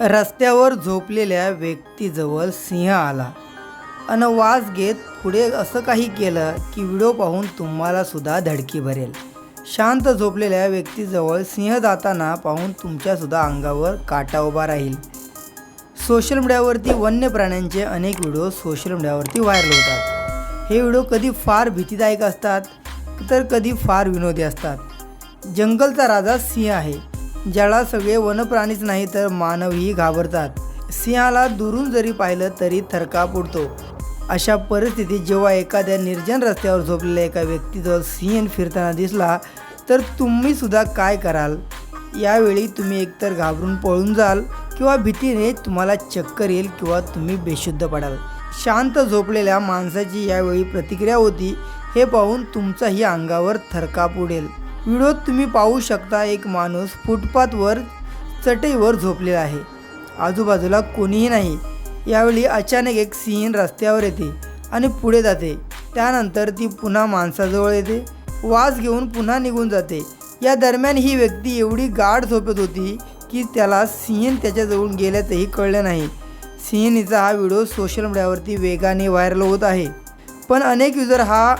रस्त्यावर झोपलेल्या व्यक्तीजवळ सिंह आला. अन वास घेत पुढे असं काही केलं की व्हिडिओ पाहून तुम्हाला सुद्धा धडकी भरेल. शांत झोपलेल्या व्यक्तीजवळ सिंह जाताना पाहून तुमच्यासुद्धा अंगावर काटा उभा राहील. सोशल मीडियावरती वन्य प्राण्यांचे अनेक व्हिडिओ सोशल मीडियावरती व्हायरल होतात. हे व्हिडिओ कधी फार भीतीदायक असतात तर कधी फार विनोदी असतात. जंगलचा राजा सिंह आहे. ज्याला सगळे वनप्राणीच नाही तर मानवही घाबरतात. सिंहाला दुरून जरी पाहिलं तरी थरकाप उडतो. अशा परिस्थितीत जेव्हा एखाद्या निर्जन रस्त्यावर झोपलेल्या एका व्यक्तीजवळ सिंह फिरताना दिसला तर तुम्ही सुद्धा काय कराल? यावेळी तुम्ही एकतर घाबरून पळून जाल किंवा भीतीने तुम्हाला चक्कर येईल किंवा तुम्ही बेशुद्ध पडाल. शांत झोपलेल्या माणसाची यावेळी प्रतिक्रिया होती हे पाहून तुमचाही अंगावर थरकाप उडेल. व्हिडिओत तुम्ही पाहू शकता. एक माणूस फुटपाथवर चटईवर झोपलेला आहे. आजूबाजूला कोणीही नाही. यावेळी अचानक एक सिंह रस्त्यावर येते आणि पुढे जाते. त्यानंतर ती पुन्हा माणसाजवळ येते. वास घेऊन पुन्हा निघून जाते. या दरम्यान ही व्यक्ती एवढी गाढ झोपत होती की त्याला सिंह त्याच्याजवळून गेल्याचंही कळलं नाही. सिंहनीचा हा व्हिडिओ सोशल मीडियावरती वेगाने व्हायरल होत आहे. पण अनेक युजर हा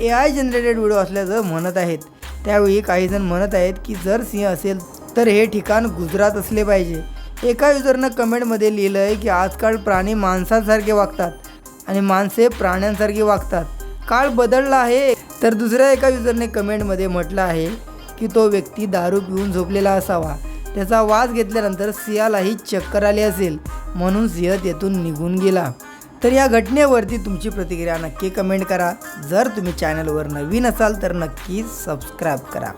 ए आय जनरेटेड व्हिडिओ असल्याचं म्हणत आहेत. त्यावेळी काहीजण म्हणत आहेत की जर सिंह असेल तर हे ठिकाण गुजरात असले पाहिजे. एका युजरनं कमेंटमध्ये लिहिलं आहे की आजकाल प्राणी माणसांसारखे वागतात आणि माणसे प्राण्यांसारखे वागतात. काळ बदलला आहे. तर दुसऱ्या एका युजरने कमेंटमध्ये म्हटलं आहे की तो व्यक्ती दारू पिऊन झोपलेला असावा. त्याचा वास घेतल्यानंतर सिंहालाही चक्कर आली असेल. म्हणून सिंह तेथून निघून गेला. तर या घटनेवरती तुमची प्रतिक्रिया नक्की कमेंट करा. जर तुम्ही चॅनलवर नवीन असाल तर नक्की सबस्क्राईब करा.